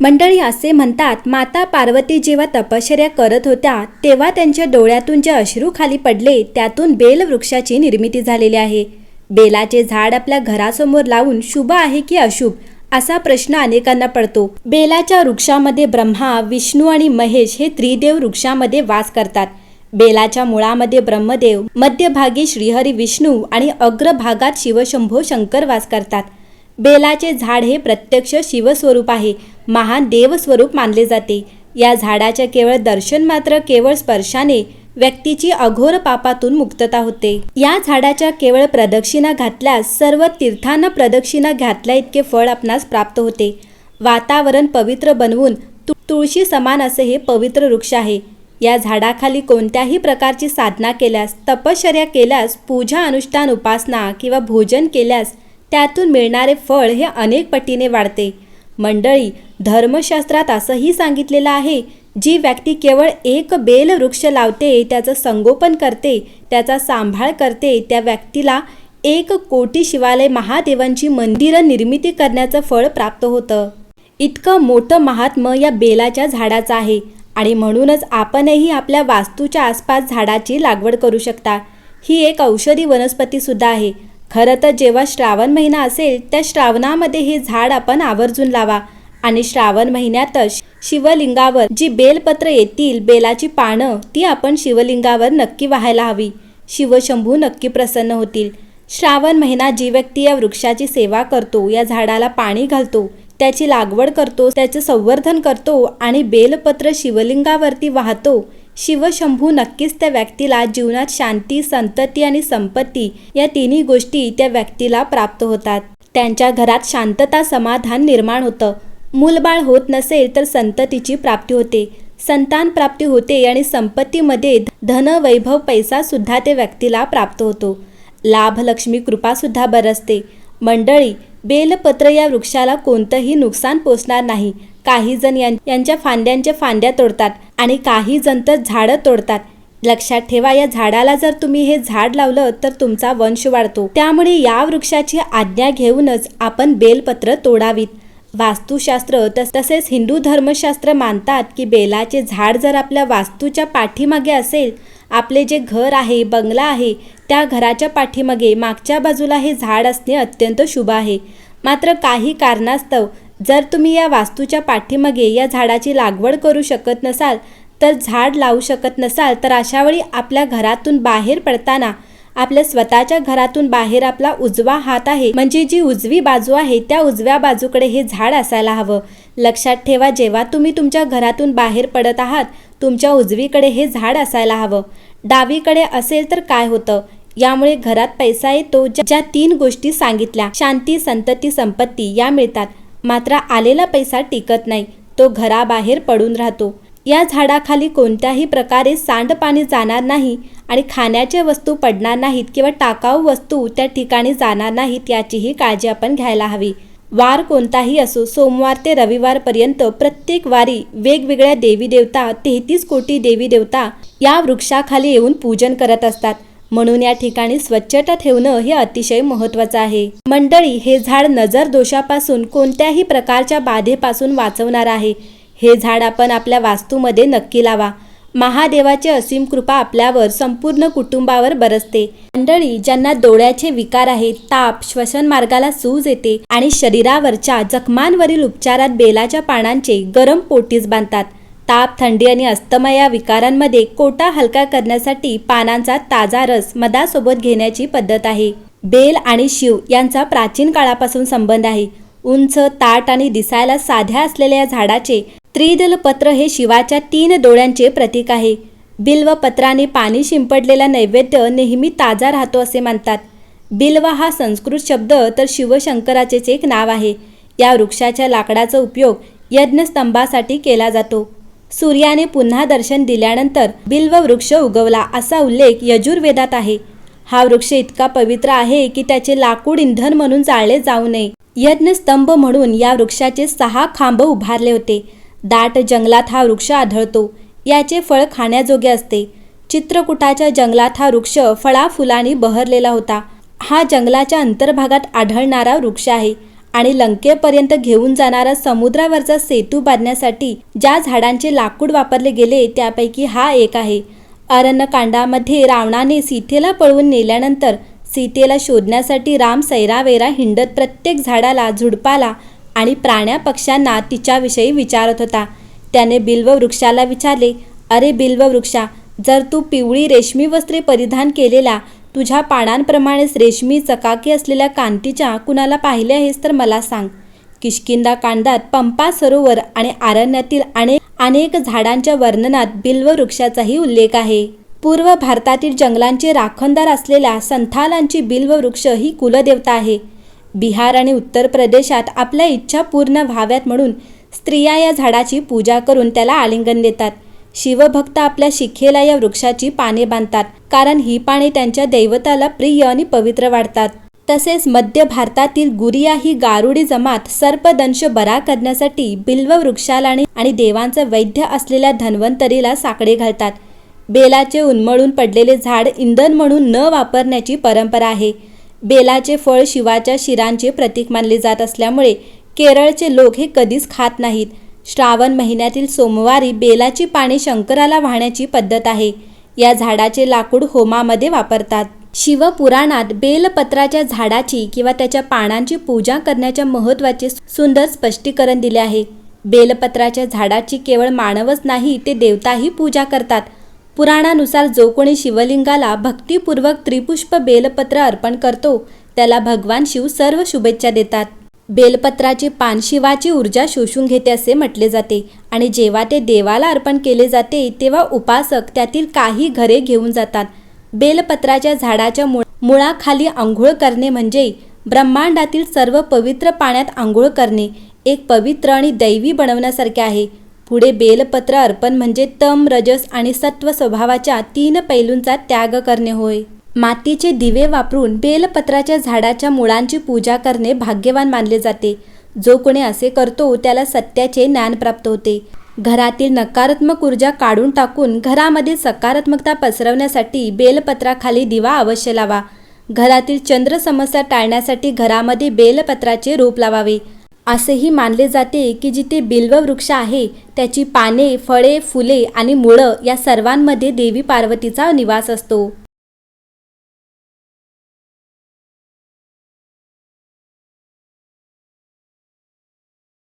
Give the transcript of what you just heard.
मंडळी असे म्हणतात माता पार्वती जेव्हा तपश्चर्या करत होत्या तेव्हा त्यांच्या डोळ्यातून जे अश्रू खाली पडले त्यातून बेल वृक्षाची निर्मिती झालेली आहे. बेलाचे झाड आपल्या घरासमोर लावून शुभ आहे की अशुभ असा प्रश्न अनेकांना पडतो. बेलाच्या वृक्षामध्ये ब्रह्मा विष्णू आणि महेश हे त्रिदेव वृक्षामध्ये वास करतात. बेलाच्या मुळामध्ये ब्रह्मदेव मध्यभागी श्रीहरी विष्णू आणि अग्रभागात शिवशंभो शंकर वास करतात. बेलाचे झाड हे प्रत्यक्ष शिवस्वरूप आहे महान देवस्वरूप मानले जाते. या झाडाच्या केवळ दर्शन मात्र केवळ स्पर्शाने व्यक्तीची अघोर पापातून मुक्तता होते. या झाडाच्या केवळ प्रदक्षिणा घातल्यास सर्व तीर्थांना प्रदक्षिणा घातल्या इतके फळ आपणास प्राप्त होते. वातावरण पवित्र बनवून तु- तुळशी समान असे हे पवित्र वृक्ष आहे. या झाडाखाली कोणत्याही प्रकारची साधना केल्यास तपश्चर्या केल्यास पूजा अनुष्ठान उपासना किंवा भोजन केल्यास त्यातून मिळणारे फळ हे अनेक पटीने वाढते. मंडळी धर्मशास्त्रात असंही सांगितलेलं आहे जी व्यक्ती केवळ एक बेल वृक्ष लावते त्याचं संगोपन करते त्याचा सांभाळ करते त्या व्यक्तीला एक कोटी शिवालय महादेवांची मंदिरं निर्मिती करण्याचं फळ प्राप्त होतं. इतकं मोठं महात्म या बेलाच्या झाडाचं आहे आणि म्हणूनच आपणही आपल्या वास्तूच्या आसपास झाडाची लागवड करू शकता. ही एक औषधी वनस्पतीसुद्धा आहे. खरं तर जेव्हा श्रावण महिना असेल त्या श्रावणामध्ये हे झाड आपण आवर्जून लावा. आणि श्रावण महिन्यातच शिवलिंगावर जी बेलपत्र येतील बेलाची पानं ती आपण शिवलिंगावर नक्की व्हायला हवी. शिवशंभू नक्की प्रसन्न होतील. श्रावण महिना जी व्यक्ती या वृक्षाची सेवा करतो या झाडाला पाणी घालतो त्याची लागवड करतो त्याचे संवर्धन करतो आणि बेलपत्र शिवलिंगावरती वाहतो शिवशंभू नक्कीच त्या व्यक्तीला जीवनात शांती संतती आणि संपत्ती या तिन्ही गोष्टी त्या व्यक्तीला प्राप्त होतात. त्यांच्या घरात शांतता समाधान निर्माण होतं. मूलबाळ होत नसेल तर संततीची प्राप्ती होते. संतान प्राप्ती होते आणि संपत्तीमध्ये धन वैभव पैसा सुद्धा त्या व्यक्तीला प्राप्त होतो. लाभ लक्ष्मी कृपा सुद्धा बरसते. मंडळी बेलपत्र या वृक्षाला कोणतंही नुकसान पोचणार नाही. काही जण यां- यांच्या फांद्यांच्या फांद्या तोडतात आणि काही जण तर झाडं तोडतात. लक्षात ठेवा या झाडाला जर तुम्ही हे झाड लावलं तर तुमचा वंश वाढतो. त्यामुळे या वृक्षाची आज्ञा घेऊनच आपण बेलपत्र तोडावीत. वास्तुशास्त्र तस तसेच हिंदू धर्मशास्त्र मानतात की बेलाचे झाड जर आपल्या वास्तूच्या पाठीमागे असेल आपले जे घर आहे बंगला आहे त्या घराच्या पाठीमागे मागच्या बाजूला हे झाड असणे अत्यंत शुभ आहे. मात्र काही कारणास्तव जर तुम्ही या वास्तूच्या पाठीमागे या झाडाची लागवड करू शकत नसाल तर झाड लावू शकत नसाल तर अशावेळी आपल्या घरातून बाहेर पडताना आपल्या स्वतःच्या घरातून बाहेर आपला उजवा हात आहे म्हणजे जी उजवी बाजू आहे त्या उजव्या बाजूकडे हे झाड असायला हवं. लक्षात ठेवा जेव्हा तुम्ही तुमच्या घरातून बाहेर पडत आहात तुमच्या उजवीकडे हे झाड असायला हवं. डावीकडे असेल तर काय होतं? यामुळे घरात पैसा येतो ज्या ज्या तीन गोष्टी सांगितल्या शांती संतती संपत्ती या मिळतात. मात्र आलेला पैसा टिकत नाही. तो घराबाहेर पडून राहतो. या झाडाखाली कोणत्याही प्रकारे सांडपाणी जाणार नाही आणि खाण्याच्या वस्तू पडणार नाहीत किंवा टाकाऊ वस्तू त्या ठिकाणी जाणार नाहीत याचीही काळजी आपण घ्यायला हवी. वार कोणताही असो सोमवार ते रविवारपर्यंत प्रत्येक वारी वेगवेगळ्या देवी देवता तेहतीस कोटी देवी देवता या वृक्षाखाली येऊन पूजन करत असतात. म्हणून या ठिकाणी स्वच्छता ठेवणं हे अतिशय महत्वाचं आहे. मंडळी हे झाड नजर दोषापासून कोणत्याही प्रकारच्या बाधेपासून वाचवणार आहे. हे झाड आपण आपल्या वास्तूमध्ये नक्की लावा. महादेवाची असीम कृपा आपल्यावर संपूर्ण कुटुंबावर बरसते. मंडळी ज्यांना डोळ्याचे विकार आहेत ताप श्वसन मार्गाला सूज येते आणि शरीरावरच्या जखमांवरील उपचारात बेलाच्या पानांचे गरम पोटीस बांधतात. ताप थंडी आणि अस्तमा या विकारांमध्ये कोटा हलका करण्यासाठी पानांचा ताजा रस मधासोबत घेण्याची पद्धत आहे. बेल आणि शिव यांचा प्राचीन काळापासून संबंध आहे. उंच ताट आणि दिसायला साध्या असलेल्या या झाडाचे त्रिदल पत्र हे शिवाच्या तीन डोळ्यांचे प्रतीक आहे. बिल्व पत्राने पाणी शिंपडलेला नैवेद्य नेहमी ताजा राहतो असे मानतात. बिल्व हा संस्कृत शब्द तर शिवशंकराचेच एक नाव आहे. या वृक्षाच्या लाकडाचा उपयोग यज्ञस्तंभासाठी केला जातो. सूर्याने पुन्हा दर्शन दिल्यानंतर बिल्व वृक्ष उगवला असा उल्लेख यजुर्वेदात आहे. हा वृक्ष इतका पवित्र आहे की त्याचे लाकूड इंधन म्हणून जाळले जाऊ नये. यज्ञस्तंभ म्हणून या वृक्षाचे सहा खांब उभारले होते. दाट जंगलात हा वृक्ष आढळतो. याचे फळ खाण्याजोगे असते. चित्रकूटाच्या जंगलात हा वृक्ष फळा फुलांनी बहरलेला होता. हा जंगलाच्या अंतर्भागात आढळणारा वृक्ष आहे. आणि लंकेपर्यंत घेऊन जाणारा समुद्रावरचा सेतू बांधण्यासाठी ज्या झाडांचे लाकूड वापरले गेले त्यापैकी हा एक आहे. अरण्यकांडामध्ये रावणाने सीतेला पळवून नेल्यानंतर सीतेला शोधण्यासाठी राम सैरावेरा हिंडत प्रत्येक झाडाला झुडपाला आणि प्राण्या पक्ष्यांना तिच्याविषयी विचारत होता. त्याने बिल्व वृक्षाला विचारले अरे बिल्व वृक्षा जर तू पिवळी रेशमी वस्त्रे परिधान केलेल्या तुझ्या पानांप्रमाणेच रेशमी चकाकी असलेल्या कांतीच्या कुणाला पाहिले आहेस तर मला सांग. किष्किंदा कांडात पंपा सरोवर आणि आरण्यातील अनेक अनेक झाडांच्या वर्णनात बिल्व वृक्षाचाही उल्लेख आहे. पूर्व भारतातील जंगलांचे राखणदार असलेल्या संथालांची बिल्व वृक्ष ही कुलदेवता आहे. बिहार आणि उत्तर प्रदेशात आपल्या इच्छा पूर्ण व्हाव्यात म्हणून स्त्रिया या झाडाची पूजा करून त्याला आलिंगन देतात. शिवभक्त आपल्या शिखेला या वृक्षाची पाने बांधतात कारण ही पाने त्यांच्या दैवताला प्रिय आणि पवित्र वाटतात. तसेच मध्य भारतातील गुरिया ही गारुडी जमात सर्पदंश बरा करण्यासाठी बिल्व वृक्षाला आणि देवांचं वैद्य असलेल्या धन्वंतरीला साकडे घालतात. बेलाचे उन्मळून पडलेले झाड इंधन म्हणून न वापरण्याची परंपरा आहे. बेलाचे फळ शिवाच्या शिरांचे प्रतीक मानले जात असल्यामुळे केरळचे लोक हे कधीच खात नाहीत. श्रावण महिन्यातील सोमवारी बेलाची पाने शंकराला वाहण्याची पद्धत आहे. या झाडाचे लाकूड होमामध्ये वापरतात. शिवपुराणात बेलपत्राच्या झाडाची किंवा त्याच्या पानांची पूजा करण्याच्या महत्त्वाचे सुंदर स्पष्टीकरण दिले आहे. बेलपत्राच्या झाडाची केवळ मानवच नाही ते देवताही पूजा करतात. पुराणानुसार जो कोणी शिवलिंगाला भक्तिपूर्वक त्रिपुष्प बेलपत्र अर्पण करतो त्याला भगवान शिव सर्व शुभेच्छा देतात. बेलपत्राचे पान शिवाची ऊर्जा शोषून घेते असे म्हटले जाते. आणि जेव्हा ते देवाला अर्पण केले जाते तेव्हा उपासक त्यातील काही घरे घेऊन जातात. बेलपत्राच्या झाडाच्या मुळ मुळाखाली आंघोळ करणे म्हणजे ब्रह्मांडातील सर्व पवित्र पाण्यात आंघोळ करणे एक पवित्र आणि दैवी बनवण्यासारखे आहे. पुढे बेलपत्र अर्पण म्हणजे तम रजस आणि सत्व स्वभावाच्या तीन पैलूंचा त्याग करणे होय. मातीचे दिवे वापरून बेलपत्राच्या झाडाच्या मुळांची पूजा करणे भाग्यवान मानले जाते. जो कोणी असे करतो त्याला सत्याचे ज्ञान प्राप्त होते. घरातील नकारात्मक ऊर्जा काढून टाकून घरामध्ये सकारात्मकता पसरवण्यासाठी बेलपत्राखाली दिवा अवश्य लावा. घरातील चंद्र समस्या टाळण्यासाठी घरामध्ये बेलपत्राचे रोप लावावे. असेही मानले जाते की जिथे बिल्व वृक्ष आहे त्याची पाने फळे फुले आणि मुळं या सर्वांमध्ये देवी पार्वतीचा निवास असतो.